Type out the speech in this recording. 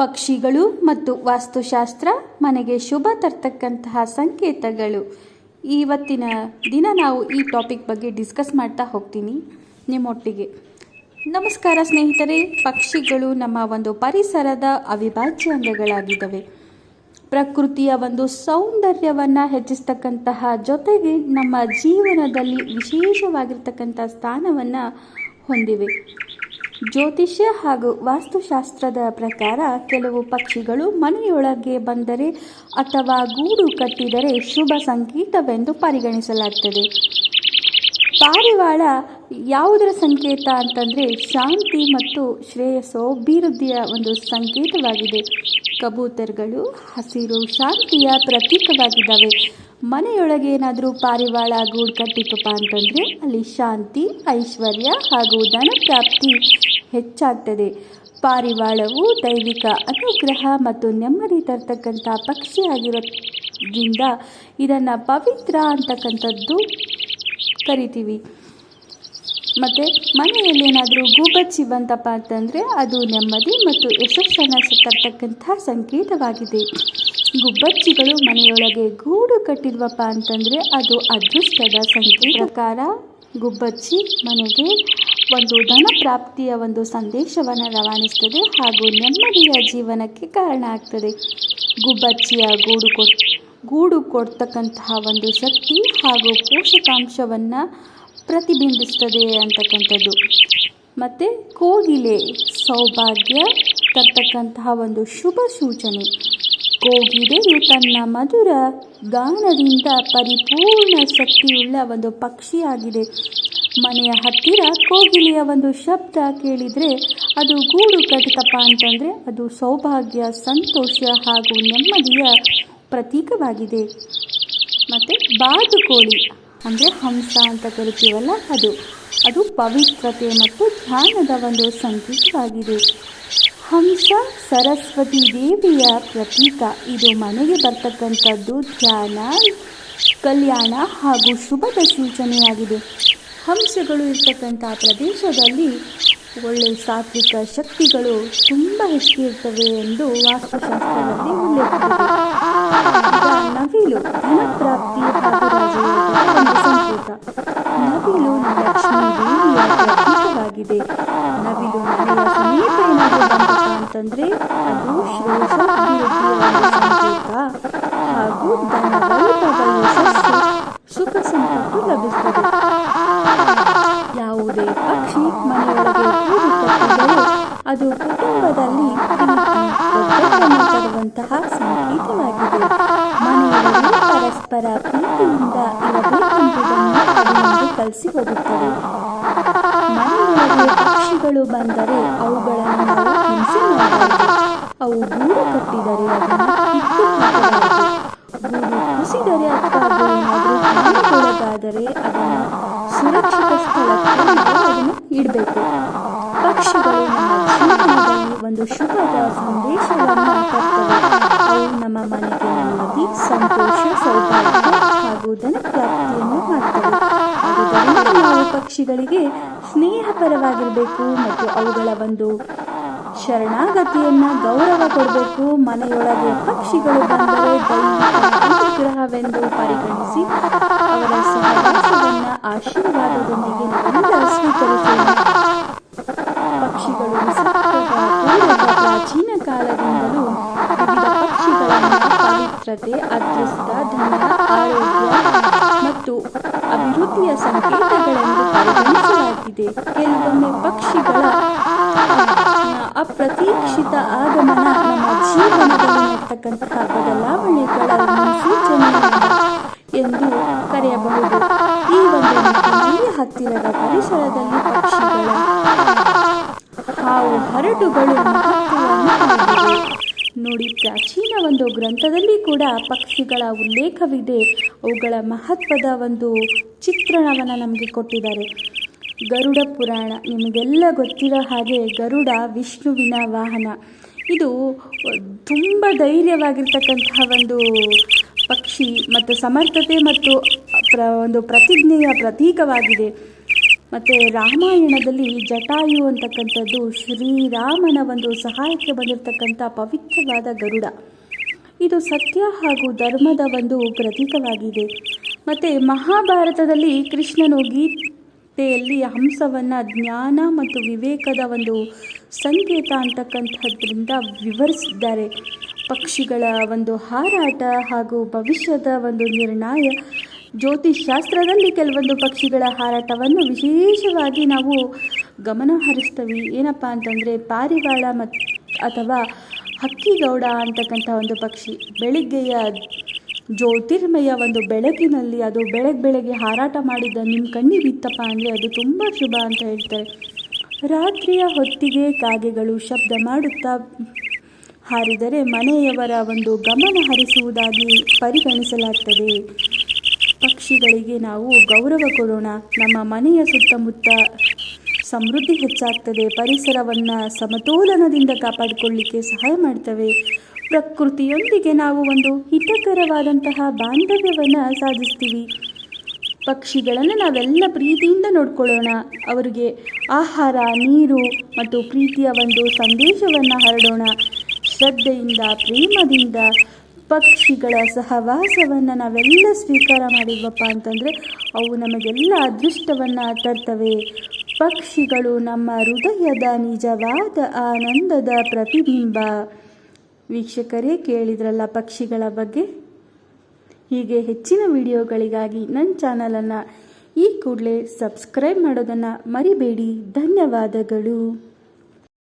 ಪಕ್ಷಿಗಳು ಮತ್ತು ವಾಸ್ತುಶಾಸ್ತ್ರ ಮನೆಗೆ ಶುಭ ತರ್ತಕ್ಕಂತಹ ಸಂಕೇತಗಳು. ಇವತ್ತಿನ ದಿನ ನಾವು ಈ ಟಾಪಿಕ್ ಬಗ್ಗೆ ಡಿಸ್ಕಸ್ ಮಾಡ್ತಾ ಹೋಗ್ತೀನಿ ನಿಮ್ಮೊಟ್ಟಿಗೆ. ನಮಸ್ಕಾರ ಸ್ನೇಹಿತರೆ, ಪಕ್ಷಿಗಳು ನಮ್ಮ ಒಂದು ಪರಿಸರದ ಅವಿಭಾಜ್ಯ ಅಂಗಗಳಾಗಿದ್ದಾವೆ. ಪ್ರಕೃತಿಯ ಒಂದು ಸೌಂದರ್ಯವನ್ನು ಹೆಚ್ಚಿಸ್ತಕ್ಕಂತಹ ಜೊತೆಗೆ ನಮ್ಮ ಜೀವನದಲ್ಲಿ ವಿಶೇಷವಾಗಿರ್ತಕ್ಕಂಥ ಸ್ಥಾನವನ್ನು ಹೊಂದಿವೆ. ಜ್ಯೋತಿಷ್ಯ ಹಾಗೂ ವಾಸ್ತುಶಾಸ್ತ್ರದ ಪ್ರಕಾರ ಕೆಲವು ಪಕ್ಷಿಗಳು ಮನೆಯೊಳಗೆ ಬಂದರೆ ಅಥವಾ ಗೂಡು ಕಟ್ಟಿದರೆ ಶುಭ ಸಂಕೇತವೆಂದು ಪರಿಗಣಿಸಲಾಗ್ತದೆ. ಪಾರಿವಾಳ ಯಾವುದರ ಸಂಕೇತ ಅಂತಂದರೆ ಶಾಂತಿ ಮತ್ತು ಶ್ರೇಯಸ್ಸು ಅಭಿವೃದ್ಧಿಯ ಒಂದು ಸಂಕೇತವಾಗಿದೆ. ಕಬೂತರ್ಗಳು ಹಸಿರು ಶಾಂತಿಯ ಪ್ರತೀಕವಾಗಿದ್ದಾವೆ. ಮನೆಯೊಳಗೆ ಏನಾದರೂ ಪಾರಿವಾಳ, ಗೂಡು ಕಟ್ಟಿತ್ತಪ್ಪ ಅಂತಂದರೆ ಅಲ್ಲಿ ಶಾಂತಿ, ಐಶ್ವರ್ಯ ಹಾಗೂ ಧನ ಪ್ರಾಪ್ತಿ ಹೆಚ್ಚಾಗ್ತದೆ. ಪಾರಿವಾಳವು ದೈವಿಕ ಅನುಗ್ರಹ ಮತ್ತು ನೆಮ್ಮದಿ ತರ್ತಕ್ಕಂಥ ಪಕ್ಷಿಯಾಗಿರೋದ್ರಿಂದ ಇದನ್ನು ಪವಿತ್ರ ಅಂತಕ್ಕಂಥದ್ದು ಕರಿತೀವಿ. ಮತ್ತು ಮನೆಯಲ್ಲಿ ಏನಾದರೂ ಗೂಬಚ್ಚಿ ಬಂತಪ್ಪ ಅಂತಂದರೆ ಅದು ನೆಮ್ಮದಿ ಮತ್ತು ಯಶಸ್ಸನ್ನು ತರ್ತಕ್ಕಂಥ ಸಂಕೇತವಾಗಿದೆ. ಗುಬ್ಬಚ್ಚಿಗಳು ಮನೆಯೊಳಗೆ ಗೂಡು ಕಟ್ಟಿರುವಪ್ಪ ಅಂತಂದರೆ ಅದು ಅದೃಷ್ಟದ ಸಂಖ್ಯೆ ಪ್ರಕಾರ ಗುಬ್ಬಚ್ಚಿ ಮನೆಗೆ ಒಂದು ಧನ ಪ್ರಾಪ್ತಿಯ ಒಂದು ಸಂದೇಶವನ್ನು ರವಾನಿಸ್ತದೆ ಹಾಗೂ ನೆಮ್ಮದಿಯ ಜೀವನಕ್ಕೆ ಕಾರಣ ಆಗ್ತದೆ. ಗುಬ್ಬಚ್ಚಿಯ ಗೂಡು ಕೊಡ್, ಗೂಡು ಕೊಡ್ತಕ್ಕಂತಹ ಒಂದು ಶಕ್ತಿ ಹಾಗೂ ಪೋಷಕಾಂಶವನ್ನು ಪ್ರತಿಬಿಂಬಿಸ್ತದೆ ಅಂತಕ್ಕಂಥದ್ದು. ಮತ್ತು ಕೋಗಿಲೆ ಸೌಭಾಗ್ಯ ತರ್ತಕ್ಕಂತಹ ಒಂದು ಶುಭ ಸೂಚನೆ. ಕೋಗಿಲೆಯು ತನ್ನ ಮಧುರ ಗಾನದಿಂದ ಪರಿಪೂರ್ಣ ಶಕ್ತಿಯುಳ್ಳ ಒಂದು ಪಕ್ಷಿಯಾಗಿದೆ. ಮನೆಯ ಹತ್ತಿರ ಕೋಗಿಲೆಯ ಒಂದು ಶಬ್ದ ಕೇಳಿದರೆ ಅದು ಗೂಡು ಕಟ್ಟಿತಪ್ಪ ಅಂತಂದರೆ ಅದು ಸೌಭಾಗ್ಯ, ಸಂತೋಷ ಹಾಗೂ ನೆಮ್ಮದಿಯ ಪ್ರತೀಕವಾಗಿದೆ. ಮತ್ತು ಬಾತುಕೋಳಿ ಅಂದರೆ ಹಂಸ ಅಂತ ಕರಿತೀವಲ್ಲ ಅದು. ಅದು ಪವಿತ್ರತೆ ಮತ್ತು ಧ್ಯಾನದ ಒಂದು ಸಂಕೇತವಾಗಿದೆ. ಹಂಸ ಸರಸ್ವತಿ ದೇವಿಯ ಪ್ರತೀಕ. ಇದು ಮನೆಗೆ ಬರ್ತಕ್ಕಂಥದ್ದು ಧ್ಯಾನ, ಕಲ್ಯಾಣ ಹಾಗೂ ಶುಭದ ಸೂಚನೆಯಾಗಿದೆ. ಹಂಸಗಳು ಇರ್ತಕ್ಕಂಥ ಪ್ರದೇಶದಲ್ಲಿ ಒಳ್ಳೆಯ ಸಾತ್ವಿಕ ಶಕ್ತಿಗಳು ತುಂಬ ಹೆಚ್ಚಿರ್ತವೆ ಎಂದು ವಾಸ್ತುಶಾಸ್ತ್ರದಲ್ಲಿ ಉಲ್ಲೇಖಿಸಿದೆ. ನವಿಲು ಧನಪ್ರಾಪ್ತಿ ಸಂಕೇತ. ನವಿಲು ಲಕ್ಷ್ಮೀ ದೇವಿಯ ಪ್ರತೀಕವಾಗಿದೆ. ನವಿಲು ಸಮೀಪ ಅಂತಂದರೆ ಅದು ಹಾಗೂ ಸುಖ ಸಂಪತ್ತು ಲಭಿಸುತ್ತದೆ ಯಾವುದೇ ಪಕ್ಷಿ ಮನೆಯೊಳಗೆ ಅದು ಕುಟುಂಬದಲ್ಲಿ ತರುವಂತಹ ಸಂಕೇತವಾಗಿದೆ. ಮನೆಯೊಳಗೆ ಪರಸ್ಪರ ಪ್ರೀತಿಯಿಂದ ಇರಬೇಕೆಂಬುದನ್ನು ಕಲಿಸಿ ಹೋಗುತ್ತದೆ. ಪಕ್ಷಿಗಳು ಬಂದರೆ ಅವುಗಳನ್ನು ಅವು ಗೂಡು ಕಟ್ಟಿದರೆ ಕುಸಿದರೆ ಸುರಕ್ಷಿತ ಸ್ಥಳಕ್ಕೆ ಇಡಬೇಕು. ಪಕ್ಷಿಗಳು ಒಂದು ಶುಭದ ಸಂದೇಶವನ್ನು ನಮ್ಮ ಮನೆಗೆ ನೆಮ್ಮದಿ, ಸಂತೋಷ, ಸೌಭಾಗ್ಯ ಹಾಗೂ ಧನಪ್ರಾಪ್ತಿಯನ್ನು ನಾವು ಪಕ್ಷಿಗಳಿಗೆ ಸ್ನೇಹಪರವಾಗಿರಬೇಕು ಮತ್ತು ಅವುಗಳ ಒಂದು ಶರಣಾಗತಿಯನ್ನು ಗೌರವ ಕೊಡಬೇಕು. ಮನೆಯೊಳಗೆ ಪಕ್ಷಿಗಳು ಬಂದರೆ ಅನುಗ್ರಹವೆಂದು ಪರಿಗಣಿಸಿ ಅವರ ಸಹವಾಸವನ್ನು ಆಶೀರ್ವಾದದೊಂದಿಗೆ ನಾವೆಲ್ಲ ಸ್ವೀಕರಿಸೋಣ. ಪಕ್ಷಿಗಳು ಪ್ರಾಚೀನ ಕಾಲದಿಂದಲೂ ಪಕ್ಷಿಗಳ ಪವಿತ್ರತೆ, ಅದೃಷ್ಟ, ಧನ, ಆರೋಗ್ಯ ಮತ್ತು ಅಭಿವೃದ್ಧಿಯ ಸಂಕೇತಗಳೆಂದು ಪರಿಗಣಿಸಲಾಗಿದೆ. ಕೆಲವೊಮ್ಮೆ ಪಕ್ಷಿಗಳ ಅಪ್ರತೀಕ್ಷಿತ ಆಗಮನ ನಮ್ಮ ಜೀವನದಲ್ಲಿ ಇರ್ತಕ್ಕಂತಹ ಬದಲಾವಣೆಗಳ ಸೂಚನೆ ಎಂದು ಕರೆಯಬಹುದು. ಈ ಒಂದು ನಿಟ್ಟಿನಲ್ಲಿ ಹತ್ತಿರದ ಪರಿಸರದಲ್ಲಿ ಪಕ್ಷಿಗಳ ಹಾವು ಹರಟುಗಳು ಮಹತ್ವವನ್ನು ನೋಡಿ ಪ್ರಾಚೀನ ಒಂದು ಗ್ರಂಥದಲ್ಲಿ ಕೂಡ ಪಕ್ಷಿಗಳ ಉಲ್ಲೇಖವಿದೆ. ಅವುಗಳ ಮಹತ್ವದ ಒಂದು ಚಿತ್ರಣವನ್ನು ನಮಗೆ ಕೊಟ್ಟಿದ್ದಾರೆ. ಗರುಡ ಪುರಾಣ, ನಿಮಗೆಲ್ಲ ಗೊತ್ತಿರೋ ಹಾಗೆ ಗರುಡ ವಿಷ್ಣುವಿನ ವಾಹನ. ಇದು ತುಂಬ ಧೈರ್ಯವಾಗಿರ್ತಕ್ಕಂತಹ ಒಂದು ಪಕ್ಷಿ ಮತ್ತು ಸಮರ್ಥತೆ ಮತ್ತು ಪ್ರ ಒಂದು ಪ್ರತಿಜ್ಞೆಯ ಪ್ರತೀಕವಾಗಿದೆ. ಮತ್ತು ರಾಮಾಯಣದಲ್ಲಿ ಜಟಾಯು ಅಂತಕ್ಕಂಥದ್ದು ಶ್ರೀರಾಮನ ಒಂದು ಸಹಾಯಕ್ಕೆ ಬಂದಿರತಕ್ಕಂಥ ಪವಿತ್ರವಾದ ಗರುಡ. ಇದು ಸತ್ಯ ಹಾಗೂ ಧರ್ಮದ ಒಂದು ಪ್ರತೀಕವಾಗಿದೆ. ಮತ್ತು ಮಹಾಭಾರತದಲ್ಲಿ ಕೃಷ್ಣನು ಗೀತೆಯಲ್ಲಿ ಹಂಸವನ್ನು ಜ್ಞಾನ ಮತ್ತು ವಿವೇಕದ ಒಂದು ಸಂಕೇತ ಅಂತಕ್ಕಂಥದ್ರಿಂದ ವಿವರಿಸಿದ್ದಾರೆ. ಪಕ್ಷಿಗಳ ಒಂದು ಹಾರಾಟ ಹಾಗೂ ಭವಿಷ್ಯದ ಒಂದು ನಿರ್ಣಯ ಜ್ಯೋತಿಷಾಸ್ತ್ರದಲ್ಲಿ ಕೆಲವೊಂದು ಪಕ್ಷಿಗಳ ಹಾರಾಟವನ್ನು ವಿಶೇಷವಾಗಿ ನಾವು ಗಮನ ಹರಿಸ್ತೀವಿ ಏನಪ್ಪ ಅಂತಂದರೆ ಪಾರಿವಾಳ ಮತ್ತು ಅಥವಾ ಹಕ್ಕಿಗೌಡ ಅಂತಕ್ಕಂಥ ಒಂದು ಪಕ್ಷಿ. ಬೆಳಿಗ್ಗೆಯ ಜ್ಯೋತಿರ್ಮಯ ಒಂದು ಬೆಳಕಿನಲ್ಲಿ ಅದು ಬೆಳಗ್ಗೆ ಬೆಳಗ್ಗೆ ಹಾರಾಟ ಮಾಡಿದ್ದ ನಿಮ್ಮ ಕಣ್ಣಿಗೆ ಬಿತ್ತಪ್ಪ ಅಂದರೆ ಅದು ತುಂಬ ಶುಭ ಅಂತ ಹೇಳ್ತಾರೆ. ರಾತ್ರಿಯ ಹೊತ್ತಿಗೆ ಕಾಗೆಗಳು ಶಬ್ದ ಮಾಡುತ್ತಾ ಹಾರಿದರೆ ಮನೆಯವರ ಒಂದು ಗಮನ ಹರಿಸುವುದಾಗಿ ಪರಿಗಣಿಸಲಾಗ್ತದೆ. ಪಕ್ಷಿಗಳಿಗೆ ನಾವು ಗೌರವ ಕೊಡೋಣ. ನಮ್ಮ ಮನೆಯ ಸುತ್ತಮುತ್ತ ಸಮೃದ್ಧಿ ಹೆಚ್ಚಾಗ್ತದೆ. ಪರಿಸರವನ್ನು ಸಮತೋಲನದಿಂದ ಕಾಪಾಡಿಕೊಳ್ಳಿಕ್ಕೆ ಸಹಾಯ ಮಾಡ್ತವೆ. ಪ್ರಕೃತಿಯೊಂದಿಗೆ ನಾವು ಒಂದು ಹಿತಕರವಾದಂತಹ ಬಾಂಧವ್ಯವನ್ನು ಸಾಧಿಸ್ತೀವಿ. ಪಕ್ಷಿಗಳನ್ನು ನಾವೆಲ್ಲ ಪ್ರೀತಿಯಿಂದ ನೋಡ್ಕೊಳ್ಳೋಣ. ಅವರಿಗೆ ಆಹಾರ, ನೀರು ಮತ್ತು ಪ್ರೀತಿಯ ಒಂದು ಸಂದೇಶವನ್ನು ಹರಡೋಣ. ಶ್ರದ್ಧೆಯಿಂದ, ಪ್ರೇಮದಿಂದ ಪಕ್ಷಿಗಳ ಸಹವಾಸವನ್ನು ನಾವೆಲ್ಲ ಸ್ವೀಕಾರ ಮಾಡಿದ್ವಪ್ಪ ಅಂತಂದರೆ ಅವು ನಮಗೆಲ್ಲ ಅದೃಷ್ಟವನ್ನು ತರ್ತವೆ. ಪಕ್ಷಿಗಳು ನಮ್ಮ ಹೃದಯದ ನಿಜವಾದ ಆನಂದದ ಪ್ರತಿಬಿಂಬ. ವೀಕ್ಷಕರೇ ಕೇಳಿದ್ರಲ್ಲ ಪಕ್ಷಿಗಳ ಬಗ್ಗೆ? ಹೀಗೆ ಹೆಚ್ಚಿನ ವಿಡಿಯೋಗಳಿಗಾಗಿ ನನ್ನ ಚಾನಲನ್ನು ಈ ಕೂಡಲೇ ಸಬ್ಸ್ಕ್ರೈಬ್ ಮಾಡೋದನ್ನು ಮರಿಬೇಡಿ. ಧನ್ಯವಾದಗಳು.